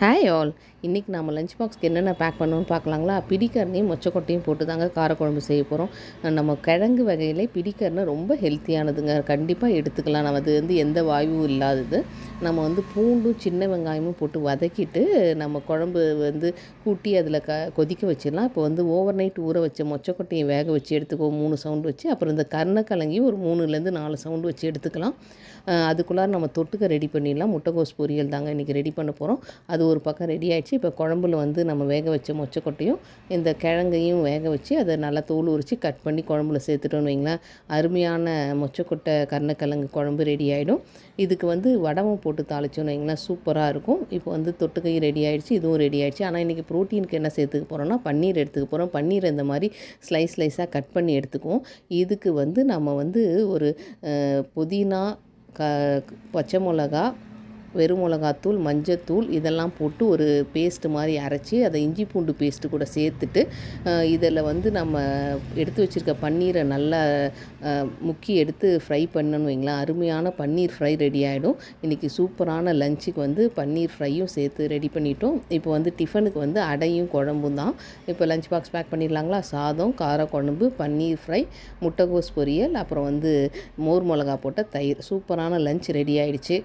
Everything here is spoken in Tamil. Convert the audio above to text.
ஹாய் ஆல் இன்றைக்கி நம்ம லஞ்ச் பாக்ஸ்க்கு என்னென்ன பேக் பண்ணணும்னு பார்க்கலாங்களா? பிடிக்கரணையும் மொச்சக்கொட்டையும் போட்டு தாங்க காரக்குழம்பு செய்ய போகிறோம் நம்ம கிழங்கு வகையிலே பிடிக்கரணை ரொம்ப ஹெல்த்தியானதுங்க கண்டிப்பாக எடுத்துக்கலாம். நம்ம அது வந்து எந்த வாயுவும் இல்லாதது. நம்ம வந்து பூண்டும் சின்ன வெங்காயமும் போட்டு வதக்கிட்டு நம்ம குழம்பு வந்து கூட்டி அதில் க கொதிக்க வச்சிடலாம். இப்போ வந்து ஓவர் நைட் ஊற வச்ச மொச்சக்கொட்டையும் வேக வச்சு எடுத்துக்கோ மூணு சவுண்டு வச்சு. அப்புறம் இந்த கருணக்கிழங்கையும் ஒரு மூணுலேருந்து நாலு சவுண்டு வச்சு எடுத்துக்கலாம். அதுக்குள்ளார நம்ம தொட்டுக்க ரெடி பண்ணிடலாம். முட்டைகோஸ் பொரியல் தாங்க இன்றைக்கி ரெடி பண்ண போகிறோம் அது ஒரு பக்கம் ரெடி ஆகிடுச்சு இப்போ குழம்புல வந்து நம்ம வேக வச்ச மொச்சக்கொட்டையும் இந்த கிழங்கையும் வேக வச்சு அதை நல்லா தோல் உரித்து கட் பண்ணி குழம்புல சேர்த்துட்டோன்னு வைங்களேன். அருமையான மொச்சக்கொட்டை கருணக்கிழங்கு குழம்பு ரெடி ஆகிடும் இதுக்கு வந்து வடமும் போட்டு தாளிச்சோன்னு வைங்களேன். சூப்பராக இருக்கும். இப்போ வந்து தொட்டுக்கை ரெடி ஆகிடுச்சு இதுவும் ரெடி ஆகிடுச்சு ஆனால் இன்றைக்கி ப்ரோட்டீனுக்கு என்ன சேர்த்துக்க போகிறோம்னா பன்னீர் எடுத்துக்க போகிறோம் பன்னீர் இந்த மாதிரி ஸ்லைஸ் ஸ்லைஸாக கட் பண்ணி எடுத்துக்குவோம். இதுக்கு வந்து நம்ம வந்து ஒரு புதினா க பச்சை மிளகா வெறும் மிளகாத்தூள் மஞ்சத்தூள் இதெல்லாம் போட்டு ஒரு பேஸ்ட்டு மாதிரி அரைச்சி அதை இஞ்சி பூண்டு பேஸ்ட்டு கூட சேர்த்துட்டு இதில் வந்து நம்ம எடுத்து வச்சுருக்க பன்னீரை நல்லா முக்கி எடுத்து ஃப்ரை பண்ணணும் வைங்களேன். அருமையான பன்னீர் ஃப்ரை ரெடி ஆகிடும் இன்றைக்கி சூப்பரான லஞ்சுக்கு வந்து பன்னீர் ஃப்ரையும் சேர்த்து ரெடி பண்ணிட்டோம். இப்போ வந்து டிஃபனுக்கு வந்து அடையும் குழம்பும் தான். இப்போ லஞ்ச் பாக்ஸ் பேக் பண்ணிடலாங்களா? சாதம் கார குழம்பு பன்னீர் ஃப்ரை முட்டைகோஸ் பொரியல் அப்புறம் வந்து மோர் மிளகா போட்ட தயிர். சூப்பரான லஞ்ச் ரெடி ஆகிடுச்சு